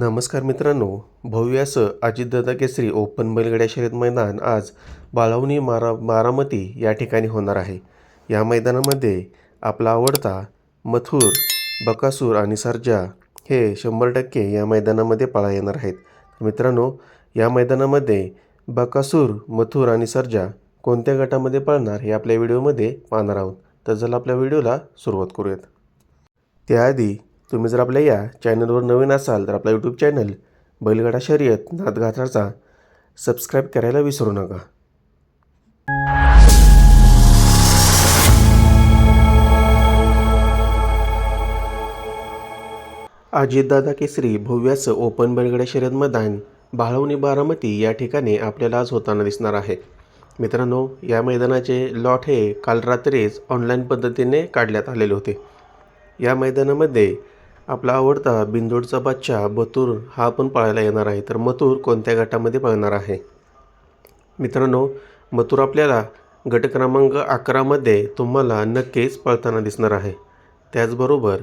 नमस्कार मित्रांनो भव्य असं अजितदादा केसरी ओपन बैलगाड्या शर्यत मैदान आज बाळवणी मारा बारामती या ठिकाणी होणार आहे. या मैदानामध्ये आपला आवडता मथुर बकासूर आणि सर्जा हे शंभर टक्के या मैदानामध्ये पाळा येणार आहेत. मित्रांनो या मैदानामध्ये बकासूर मथुर आणि सर्जा कोणत्या गटामध्ये पळणार हे आपल्या व्हिडिओमध्ये पाहणार आहोत. तर चला आपल्या व्हिडिओला सुरुवात करूयात. त्याआधी तुम्ही जर आपल्या या चॅनलवर नवीन असाल तर आपला यूट्यूब चॅनल बैलगाडा शर्यत नादगाथाचा सबस्क्राईब करायला विसरू नका. अजितदादा केसरी भव्याचं ओपन बैलगाडा शर्यत मैदान बाळवणी बारामती या ठिकाणी आपल्याला आज होताना दिसणार आहे. मित्रांनो या मैदानाचे लॉट हे काल रात्रीच ऑनलाईन पद्धतीने काढण्यात आलेले होते. या मैदानामध्ये आपला आवडता बिंदोडचा बादशाह बतूर हा पण पळायला येणार आहे. तर मथुर कोणत्या गटामध्ये पळणार आहे? मित्रांनो मथुर आपल्याला गट क्रमांक अकरामध्ये तुम्हाला नक्कीच पळताना दिसणार आहे. त्याचबरोबर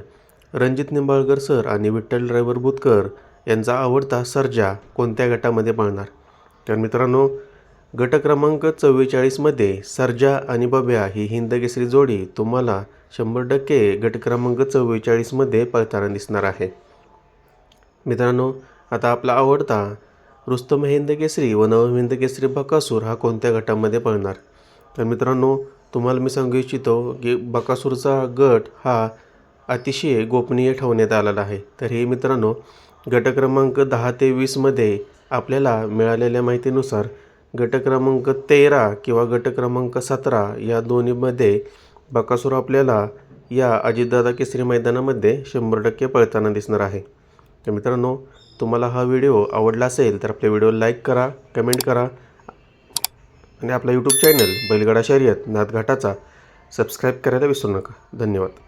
रणजित निंबाळकर सर आणि विठ्ठल ड्रायव्हर बुतकर यांचा आवडता सर्जा कोणत्या गटामध्ये पळणार? तर मित्रांनो गट क्रमांक चव्वेचाळीसमध्ये सर्जा आणि बब्या ही हिंदकेसरी जोडी तुम्हाला शंभर टक्के गट क्रमांक चव्वेचाळीसमध्ये पळताना दिसणार आहे. मित्रांनो आता आपला आवडता रुस्तम हिंद केसरी व नवहिंद केसरी बकासूर हा कोणत्या गटामध्ये पळणार? तर मित्रांनो तुम्हाला मी सांगू इच्छितो की बकासूरचा गट हा अतिशय गोपनीय ठेवण्यात आलेला आहे. तर हे मित्रांनो गट क्रमांक दहा ते वीसमध्ये आपल्याला मिळालेल्या माहितीनुसार गट क्रमांक तेरा किंवा गट क्रमांक सतरा या दोन्हीमध्ये बकासूर आपल्याला या अजितदादा केसरी मैदानामध्ये शंभर टक्के पळताना दिसणार आहे. तर मित्रांनो तुम्हाला हा व्हिडिओ आवडला असेल तर आपल्या व्हिडिओ लाईक करा कमेंट करा आणि आपला यूट्यूब चॅनल बैलगाडा शर्यत नाथघाटाचा सबस्क्राईब करायला विसरू नका. धन्यवाद.